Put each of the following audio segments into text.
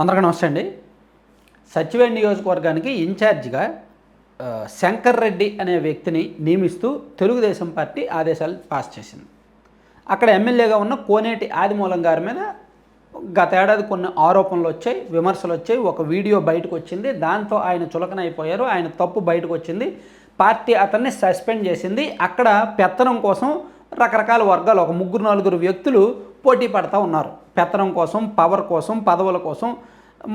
అందరికీ నమస్తే అండి. సచివేడ్ నియోజకవర్గానికి ఇన్ఛార్జిగా శంకర్ రెడ్డి అనే వ్యక్తిని నియమిస్తూ తెలుగుదేశం పార్టీ ఆదేశాలు పాస్ చేసింది. అక్కడ ఎమ్మెల్యేగా ఉన్న కోనేటి ఆదిమూలం గారి మీద గత ఏడాది కొన్ని ఆరోపణలు వచ్చాయి విమర్శలు వచ్చాయి. ఒక వీడియో బయటకు వచ్చింది. దాంతో ఆయన చులకన అయిపోయారు ఆయన తప్పు బయటకు వచ్చింది. పార్టీ అతన్ని సస్పెండ్ చేసింది. అక్కడ పెత్తనం కోసం రకరకాల వర్గాలు ఒక ముగ్గురు నలుగురు వ్యక్తులు పోటీ పడతా ఉన్నారు. పెత్తనం కోసం పవర్ కోసం పదవుల కోసం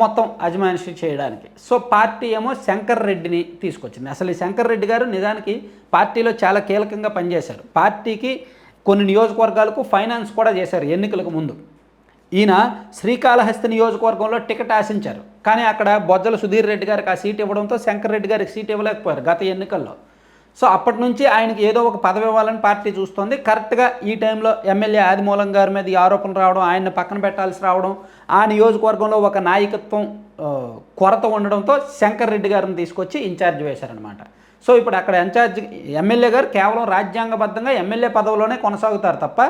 మొత్తం అజమాయిషి చేయడానికి. సో పార్టీ ఏమో శంకర్ రెడ్డిని తీసుకొచ్చింది. అసలు ఈ శంకర్ రెడ్డి గారు నిజానికి పార్టీలో చాలా కీలకంగా పనిచేశారు. పార్టీకి కొన్ని నియోజకవర్గాలకు ఫైనాన్స్ కూడా చేశారు ఎన్నికలకు ముందు. ఈయన శ్రీకాళహస్తి నియోజకవర్గంలో టికెట్ ఆశించారు. కానీ అక్కడ బొజ్జల సుధీర్ రెడ్డి గారికి ఆ సీట్ ఇవ్వడంతో శంకర్ రెడ్డి గారికి సీట్ ఇవ్వలేకపోయారు గత ఎన్నికల్లో. సో అప్పటి నుంచి ఆయనకి ఏదో ఒక పదవి ఇవ్వాలని పార్టీ చూస్తోంది. కరెక్ట్గా ఈ టైంలో ఎమ్మెల్యే ఆదిమూలం గారి మీద ఈ ఆరోపణలు రావడం ఆయన్ని పక్కన పెట్టాల్సి రావడం ఆ నియోజకవర్గంలో ఒక నాయకత్వం కొరత ఉండడంతో శంకర్ రెడ్డి గారిని తీసుకొచ్చి ఇన్ఛార్జ్ వేశారనమాట సో ఇప్పుడు అక్కడ ఇన్ఛార్జ్ ఎమ్మెల్యే గారు కేవలం రాజ్యాంగబద్ధంగా ఎమ్మెల్యే పదవిలోనే కొనసాగుతారు తప్ప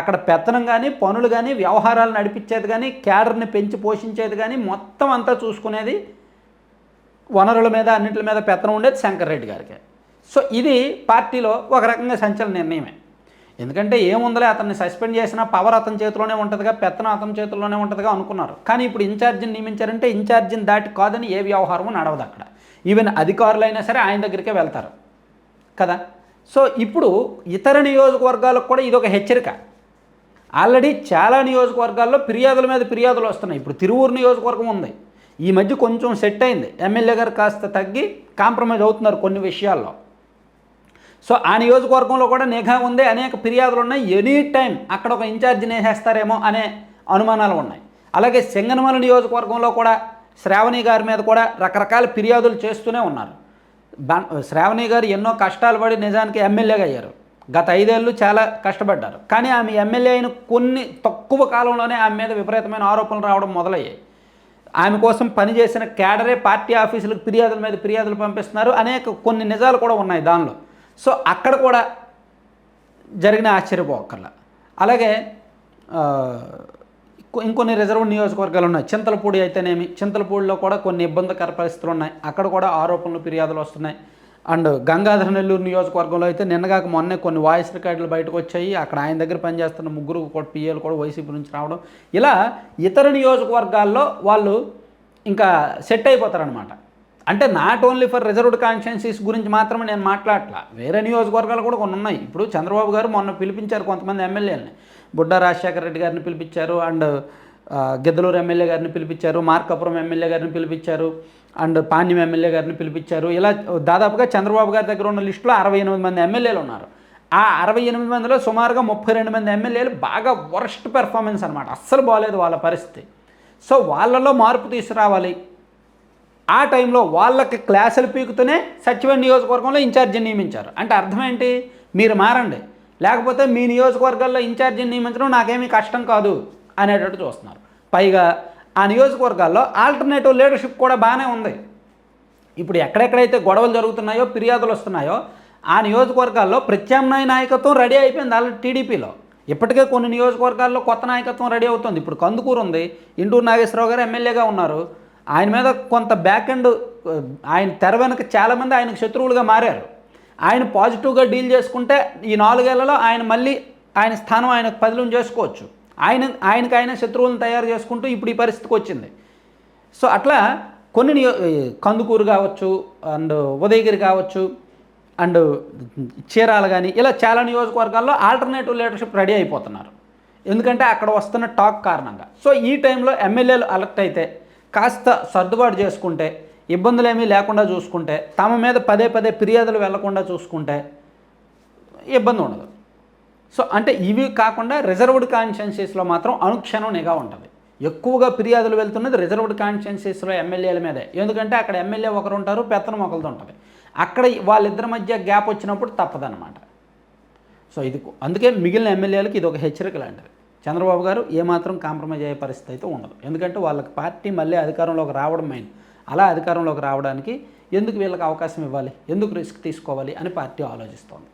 అక్కడ పెత్తనం కానీ పనులు కానీ వ్యవహారాలు నడిపించేది కానీ క్యాడర్ని పెంచి పోషించేది కానీ మొత్తం అంతా చూసుకునేది వనరుల మీద అన్నింటి మీద పెత్తనం ఉండేది శంకర్ రెడ్డి గారికి. సో ఇది పార్టీలో ఒక రకంగా సంచలన నిర్ణయమే. ఎందుకంటే ఏముందలే అతన్ని సస్పెండ్ చేసిన పవర్ అతని చేతిలోనే ఉంటుందిగా పెత్తనం అతని చేతిలోనే ఉంటుందిగా అనుకున్నారు. కానీ ఇప్పుడు ఇన్ఛార్జిని నియమించారంటే ఇన్ఛార్జిని దాటి కాదని ఏ వ్యవహారము నడవదు అక్కడ. ఈవెన్ అధికారులైనా సరే ఆయన దగ్గరికే వెళ్తారు. కదా? సో ఇప్పుడు ఇతర నియోజకవర్గాలకు కూడా ఇది ఒక హెచ్చరిక. ఆల్రెడీ చాలా నియోజకవర్గాల్లో ఫిర్యాదుల మీద ఫిర్యాదులు వస్తున్నాయి. ఇప్పుడు తిరువూరు నియోజకవర్గం ఉంది. ఈ మధ్య కొంచెం సెట్ అయింది. ఎమ్మెల్యే గారు కాస్త తగ్గి కాంప్రమైజ్ అవుతున్నారు కొన్ని విషయాల్లో. సో ఆ నియోజకవర్గంలో కూడా నిఘా ఉంది అనేక ఫిర్యాదులు ఉన్నాయి. ఎనీ టైం అక్కడ ఒక ఇన్ఛార్జిని వేసేస్తారేమో అనే అనుమానాలు ఉన్నాయి. అలాగే సింగనమల నియోజకవర్గంలో కూడా శ్రావణి గారి మీద కూడా రకరకాల ఫిర్యాదులు చేస్తూనే ఉన్నారు. బ- శ్రావణి గారు ఎన్నో కష్టాలు పడి నిజానికి ఎమ్మెల్యేగా అయ్యారు. గత ఐదేళ్ళు చాలా కష్టపడ్డారు. కానీ ఆమె ఎమ్మెల్యే అయిన కొన్ని తక్కువ కాలంలోనే ఆమె మీద విపరీతమైన ఆరోపణలు రావడం మొదలయ్యాయి. ఆమె కోసం పనిచేసిన క్యాడరే పార్టీ ఆఫీసులకు ఫిర్యాదుల మీద ఫిర్యాదులు పంపిస్తున్నారు. అనేక కొన్ని నిజాలు కూడా ఉన్నాయి దానిలో. సో అక్కడ కూడా జరిగిన ఆశ్చర్యపోకర్ల. అలాగే ఇంకొన్ని రిజర్వ్ నియోజకవర్గాలు ఉన్నాయి. చింతలపూడి అయితేనేమి చింతలపూడిలో కూడా కొన్ని ఇబ్బందికర పరిస్థితులు ఉన్నాయి. అక్కడ కూడా ఆరోపణలు ఫిర్యాదులు వస్తున్నాయి. అండ్ గంగాధర నెల్లూరు నియోజకవర్గంలో అయితే నిన్నగాక మొన్నే కొన్ని వాయిస్ రికార్డులు బయటకు వచ్చాయి. అక్కడ ఆయన దగ్గర పనిచేస్తున్న ముగ్గురు కూడా పిఏలు కూడా వైసీపీ నుంచి రావడం. ఇలా ఇతర నియోజకవర్గాల్లో వాళ్ళు ఇంకా సెట్ అయిపోతారనమాట అంటే not only for reserved constituencies గురించి మాత్రమే నేను మాట్లాడట్లా. వేరే నియోజకవర్గాలు కూడా కొన్ని ఉన్నాయి. ఇప్పుడు చంద్రబాబు గారు మొన్న పిలిపించారు కొంతమంది ఎమ్మెల్యేలని. బుడ్డ రాజశేఖర రెడ్డి గారిని పిలిపించారు అండ్ గిద్దలూరు ఎమ్మెల్యే గారిని పిలిపించారు మార్కాపురం ఎమ్మెల్యే గారిని పిలిపించారు అండ్ పాణ్యం ఎమ్మెల్యే గారిని పిలిపించారు. ఇలా దాదాపుగా చంద్రబాబు గారి దగ్గర ఉన్న లిస్టులో అరవై ఎనిమిది మంది ఎమ్మెల్యేలు ఉన్నారు. ఆ అరవై ఎనిమిది మందిలో సుమారుగా ముప్పై రెండు మంది ఎమ్మెల్యేలు బాగా వర్స్ట్ పెర్ఫార్మెన్స్ అనమాట అస్సలు బాగాలేదు వాళ్ళ పరిస్థితి. సో వాళ్ళలో మార్పు తీసుకురావాలి. ఆ టైంలో వాళ్ళకి క్లాసులు పీకుతూనే సచివన్ నియోజకవర్గంలో ఇన్ఛార్జిని నియమించారు. అంటే అర్థం ఏంటి? మీరు మారండి. లేకపోతే మీ నియోజకవర్గాల్లో ఇన్ఛార్జిని నియమించడం నాకేమీ కష్టం కాదు అనేటట్టు చూస్తున్నారు. పైగా ఆ నియోజకవర్గాల్లో ఆల్టర్నేటివ్ లీడర్షిప్ కూడా బాగానే ఉంది. ఇప్పుడు ఎక్కడెక్కడైతే గొడవలు జరుగుతున్నాయో ఫిర్యాదులు వస్తున్నాయో ఆ నియోజకవర్గాల్లో ప్రత్యామ్నాయ నాయకత్వం రెడీ అయిపోయింది ఆల్రెడీ టీడీపీలో. ఇప్పటికే కొన్ని నియోజకవర్గాల్లో కొత్త నాయకత్వం రెడీ అవుతుంది. ఇప్పుడు కందుకూరు ఉంది. ఇండూరు నాగేశ్వరరావు గారు ఎమ్మెల్యేగా ఉన్నారు. ఆయన మీద కొంత బ్యాక్ అండ్ ఆయన తెర వెనక చాలామంది ఆయనకు శత్రువులుగా మారారు. ఆయన పాజిటివ్గా డీల్ చేసుకుంటే ఈ నాలుగేళ్ళలో ఆయన మళ్ళీ ఆయన స్థానం ఆయనకు పదిలం చేసుకోవచ్చు. ఆయన ఆయనకు ఆయన శత్రువులను తయారు చేసుకుంటూ ఇప్పుడు ఈ పరిస్థితికి వచ్చింది. సో అట్లా కొన్ని నియో కందుకూరు కావచ్చు అండ్ ఉదయగిరి కావచ్చు అండ్ చీరాలు కానీ ఇలా చాలా నియోజకవర్గాల్లో ఆల్టర్నేటివ్ లీడర్షిప్ రెడీ అయిపోతున్నారు. ఎందుకంటే అక్కడ వస్తున్న టాక్ కారణంగా. సో ఈ టైంలో ఎమ్మెల్యేలు అలర్ట్ అయితే కాస్త సర్దుబాటు చేసుకుంటే ఇబ్బందులు ఏమీ లేకుండా చూసుకుంటే తమ మీద పదే పదే ఫిర్యాదులు వెళ్ళకుండా చూసుకుంటే ఇబ్బంది ఉండదు. సో అంటే ఇవి కాకుండా రిజర్వ్డ్ కాన్షియన్సీస్లో మాత్రం అనుక్షణం నిఘా ఉంటుంది. ఎక్కువగా ఫిర్యాదులు వెళ్తున్నది రిజర్వ్డ్ కాన్షియన్సీస్లో ఎమ్మెల్యేల మీదే. ఎందుకంటే అక్కడ ఎమ్మెల్యే ఒకరు ఉంటారు పెత్తనం ఒకరిది ఉంటుంది. అక్కడ వాళ్ళిద్దరి మధ్య గ్యాప్ వచ్చినప్పుడు తప్పదన్నమాట. సో ఇది అందుకే మిగిలిన ఎమ్మెల్యేలకు ఇది ఒక హెచ్చరిక లాంటిది. చంద్రబాబు గారు ఏమాత్రం కాంప్రమైజ్ అయ్యే పరిస్థితి అయితే ఉండదు. ఎందుకంటే వాళ్ళకి పార్టీ మళ్ళీ అధికారంలోకి రావడం మెయిన్ అలా అధికారంలోకి రావడానికి ఎందుకు వీళ్ళకి అవకాశం ఇవ్వాలి? ఎందుకు రిస్క్ తీసుకోవాలి? అని పార్టీ ఆలోచిస్తోంది.